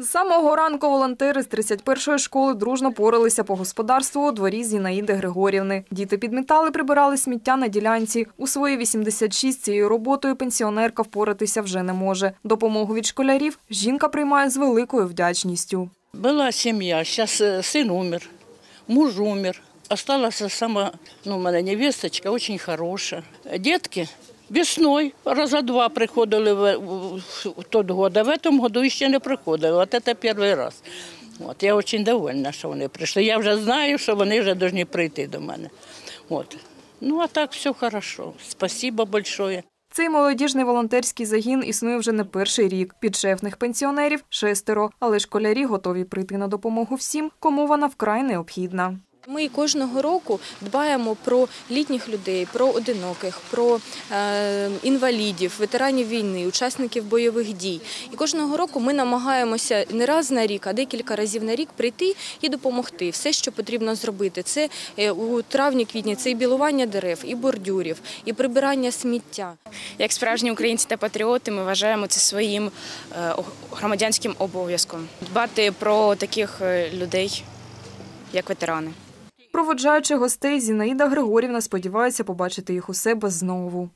З самого ранку волонтери з 31-ї школи дружно поралися по господарству у дворі Зінаїди Григорівни. Діти підмітали, прибирали сміття на ділянці. У свої 86 цією роботою пенсіонерка впоратися вже не може. Допомогу від школярів жінка приймає з великою вдячністю. Была семья, сейчас сын умер, муж умер. Осталась сама, ну, у мене невесточка, очень хорошая. Детки весной раза два приходили в тот год, а в этом году ще не приходили. От це перший раз. От, я дуже довольна, що вони прийшли. Я вже знаю, що вони вже повинні прийти до мене. От. Ну, а так все хорошо. Спасибо большое. Цей молодіжний волонтерський загін існує вже не перший рік. Підшефних пенсіонерів шестеро, але школярі готові прийти на допомогу всім, кому вона вкрай необхідна. Ми кожного року дбаємо про літніх людей, про одиноких, про е, інвалідів, ветеранів війни, учасників бойових дій. І кожного року ми намагаємося не раз на рік, а декілька разів на рік прийти і допомогти. Все, що потрібно зробити, це е, у травні-квітні це і білування дерев, і бордюрів, і прибирання сміття. Як справжні українці та патріоти, ми вважаємо це своїм е, громадянським обов'язком дбати про таких людей, як ветерани. Проводжаючи гостей, Зінаїда Григорівна сподівається побачити їх у себе знову.